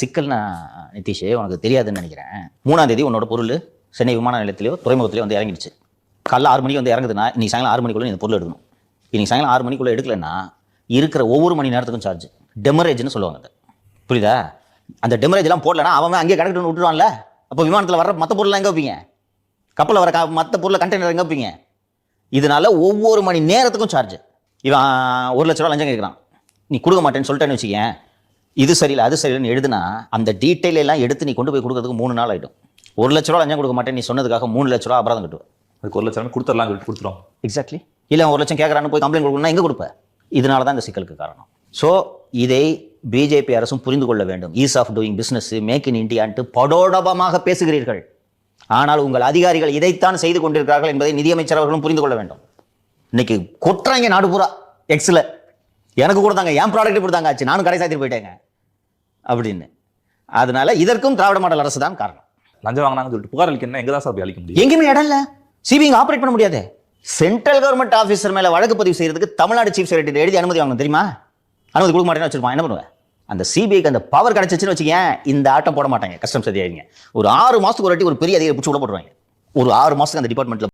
சிக்கல்னா நிதிஷ் உனக்கு தெரியாதுன்னு நினைக்கிறேன். மூணாம் தேதி உன்னோட பொருள் சென்னை விமான நிலையத்திலேயோ துறைமுகத்திலேயோ வந்து இறங்கிடுச்சு. காலைல ஆறு மணிக்கு வந்து இறங்குதுன்னா இன்னைக்கு சாயங்காலம் ஆறு மணிக்குள்ளே நீ இந்த பொருள் எடுக்கணும். இன்னைக்கு சாயங்காலம் ஆறு மணிக்குள்ளே எடுக்கலைன்னா இருக்கிற ஒவ்வொரு மணி நேரத்துக்கும் சார்ஜ் டெமரேஜ்னு சொல்லுவாங்க அது. புரியுதா? அந்த டெமரேஜ்லாம் போடலன்னா அவன் அங்கேயே கணக்கு விட்டுருவான்ல? அப்போ விமானத்தில் வர மற்ற பொருள்லாம் எங்கே வைப்பீங்க? கப்பலில் வர மற்ற பொருளை கண்டெய்னர் எங்கே வைப்பீங்க? இதனால ஒவ்வொரு மணி நேரத்துக்கும் சார்ஜ் இவன் ஒரு லட்ச ரூபா லஞ்சம் கேட்குறான். நீ கொடுக்க மாட்டேன்னு சொல்லிட்டேன்னு வச்சுக்கேன் இது சரியில்லை அது சரியில்லைன்னு எழுதுனா அந்த டீட்டெயில் எல்லாம் எடுத்து நீ கொண்டு போய் கொடுக்கறதுக்கு மூணு நாள் ஆகிடும் ஒரு லட்ச ரூபா லஞ்சம் கொடுக்க மாட்டேன் நீ சொன்னதுக்காக மூணு லட்ச ரூபா அபராதம் கட்டுவேன். அதுக்கு ஒரு லட்சம் கொடுத்துடலாம் கொடுத்துரும் எக்ஸாக்ட்லி இல்லை ஒரு லட்சம் கேட்குறான்னு போய் கம்ப்ளைண்ட் கொடுக்கணும்னா எங்கே கொடுப்ப? இதனால தான் இந்த சிக்கலுக்கு காரணம். ஸோ இதை பிஜேபி அரசும் புரிந்து கொள்ள வேண்டும். Ease of doing business make in இந்தியான்ட்டு படோடபமாக பேசுகிறீர்கள். ஆனால் உங்கள் அதிகாரிகள் இதைத்தான் செய்து கொண்டிருக்கிறார்கள் என்பதை நிதியமைச்சர் அவர்களும் புரிந்து கொள்ள வேண்டும். இன்னைக்கு கொட்டுறாங்க நாடு பூரா எக்ஸில் எனக்கு கொடுத்தாங்க என் ப்ராடக்ட் கொடுத்தாங்க ஆச்சு நானும் கடை சாத்திட்டு போயிட்டேங்க. அப்படின்னு. அதனால இதற்கும் திராவிட மாடல் அரசு தான் காரணம். லஞ்சம் வாங்கினாங்கன்னு சொல்லிட்டு புகார் அளிக்கணும் எங்க தான் சார் போய் அளிக்க முடியும்? எங்கேயுமே இடம் இல்ல. சிபிஐ ஆபரேட் பண்ண முடியாது. சென்ட்ரல் கவர்மெண்ட் ஆஃபீஸர் மேல வழக்கு பதிவு செய்யறதுக்கு தமிழ்நாடு சீஃப் செக்ரட்டரி எழுதி அனுமதி வாங்கணும் தெரியுமா? அனுமதி கொடுக்க மாட்டேன்னு வச்சிருப்பான். என்ன பண்ணுவேன்? அந்த சிபிஐக்கு அந்த பவர் கிடைச்சிச்சுன்னு வச்சுக்கேன் இந்த ஆட்டம் போட மாட்டாங்க. கஸ்டம்ஸ் அதிகாரிங்க ஒரு ஆறு மாசத்துக்கு ஒரு வாட்டி ஒரு பெரிய அதிகாரி பிடிச்சி உள்ள போட்டுருவாங்க. ஒரு ஆறு மாசத்துக்கு அந்த டிபார்ட்மெண்ட்ல